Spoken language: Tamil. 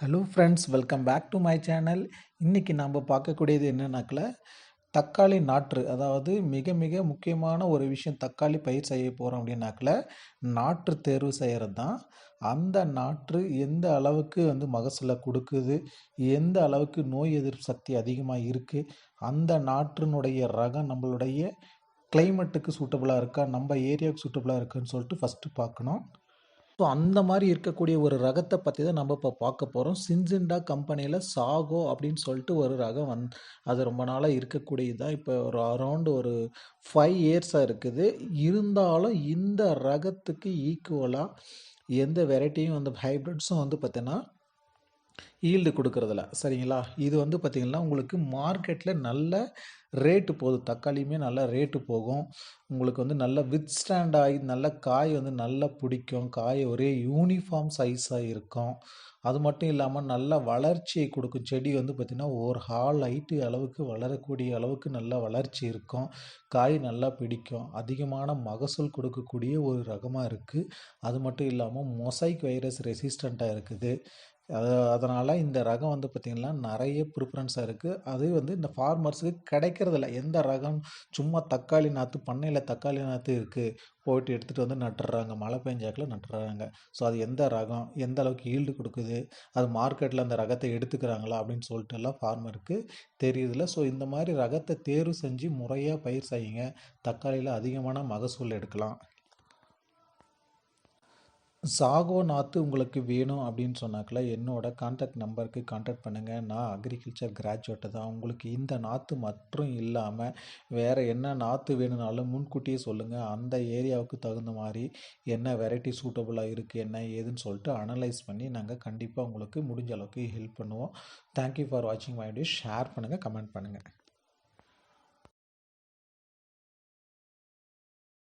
Hello friends welcome back to my channel இன்றைக்கி நம்ம பார்க்கக்கூடியது என்னென்னாக்கில் தக்காளி நாற்று. அதாவது மிக மிக முக்கியமான ஒரு விஷயம் தக்காளி பயிர் செய்ய போகிறோம் அப்படின்னாக்கில் நாற்று தேர்வு செய்கிறது தான் அந்த நாற்று எந்த அளவுக்கு வந்து மகசூலை கொடுக்குது எந்த அளவுக்கு நோய் எதிர்ப்பு சக்தி அதிகமாக இருக்குது அந்த நாற்றினுடைய ரகம் நம்மளுடைய கிளைமேட்டுக்கு சூட்டபுளாக இருக்கா நம்ம ஏரியாவுக்கு சூட்டபுளாக இருக்கான்னு சொல்லிட்டு ஃபஸ்ட்டு பார்க்கணும். ஸோ அந்த மாதிரி இருக்கக்கூடிய ஒரு ரகத்தை பற்றி தான் நம்ம இப்போ பார்க்க போகிறோம் சின்சிண்டா கம்பெனியில் சாகோ அப்படின்னு சொல்லிட்டு ஒரு ரகம் வந் அது ரொம்ப நாளாக இருக்கக்கூடியதான் இப்போ ஒரு அரௌண்ட் ஒரு ஃபைவ் இயர்ஸாக இருக்குது. இருந்தாலும் இந்த ரகத்துக்கு ஈக்குவலாக எந்த வெரைட்டியும் வந்து ஹைப்ரிட்ஸும் வந்து பார்த்தீங்கன்னா ஈல்டு கொடுக்குறதில்ல. சரிங்களா? இது வந்து பார்த்திங்கன்னா உங்களுக்கு மார்க்கெட்டில் நல்ல ரேட்டு போகுது. தக்காளியுமே நல்ல ரேட்டு போகும். உங்களுக்கு வந்து நல்ல வித் ஸ்டாண்ட் ஆகி நல்ல காய் வந்து நல்லா பிடிக்கும். காய் ஒரே யூனிஃபார்ம் சைஸாக இருக்கும். அது மட்டும் இல்லாமல் நல்ல வளர்ச்சியை கொடுக்கும். செடி வந்து பார்த்திங்கன்னா ஒரு ஹால் ஹைட்டு அளவுக்கு வளரக்கூடிய அளவுக்கு நல்ல வளர்ச்சி இருக்கும். காய் நல்லா பிடிக்கும். அதிகமான மகசூல் கொடுக்கக்கூடிய ஒரு ரகமாக இருக்குது அது மட்டும் இல்லாமல் மொசைக் வைரஸ் ரெசிஸ்டண்ட்டாக இருக்குது. அது அதனால் இந்த ரகம் வந்து பார்த்திங்கன்னா நிறைய ப்ரிஃபரன்ஸாக இருக்குது அது வந்து இந்த ஃபார்மர்ஸுக்கு கிடைக்கிறதில்ல. எந்த ரகம்? சும்மா தக்காளி நாற்று பண்ணையில் தக்காளி நாற்று இருக்குது போயிட்டு எடுத்துகிட்டு வந்து நட்டுறாங்க. மழை பெஞ்சாக்கில் நட்டுறாங்க. ஸோ அது எந்த ரகம்? எந்த அளவுக்கு ஈல்டு கொடுக்குது? அது மார்க்கெட்டில் அந்த ரகத்தை எடுத்துக்கிறாங்களா? அப்படின்னு சொல்லிட்டு எல்லாம் ஃபார்மருக்கு தெரியுதுல ஸோ இந்த மாதிரி ரகத்தை தேர்வு செஞ்சு முறையாக பயிர் செய்யுங்க. தக்காளியில் அதிகமான மகசூல் எடுக்கலாம். சாகோ நாற்று உங்களுக்கு வேணும் அப்படின்னு சொன்னாக்கில் என்னோட காண்டாக்ட் நம்பருக்கு காண்டாக்ட் பண்ணுங்கள் நான் அக்ரிகல்ச்சர் கிராஜுவேட்டு தான். உங்களுக்கு இந்த நாற்று மற்றும் இல்லாமல் வேறு என்ன நாற்று வேணும்னாலும் முன்கூட்டியே சொல்லுங்கள் அந்த ஏரியாவுக்கு தகுந்த மாதிரி என்ன வெரைட்டி சூட்டபுளாக இருக்குது என்ன ஏதுன்னு சொல்லிட்டு அனலைஸ் பண்ணி நாங்கள் கண்டிப்பாக உங்களுக்கு முடிஞ்ச அளவுக்கு ஹெல்ப் பண்ணுவோம். தேங்க்யூ ஃபார் வாட்சிங் மை வீடியோ ஷேர் பண்ணுங்கள் கமெண்ட் பண்ணுங்கள்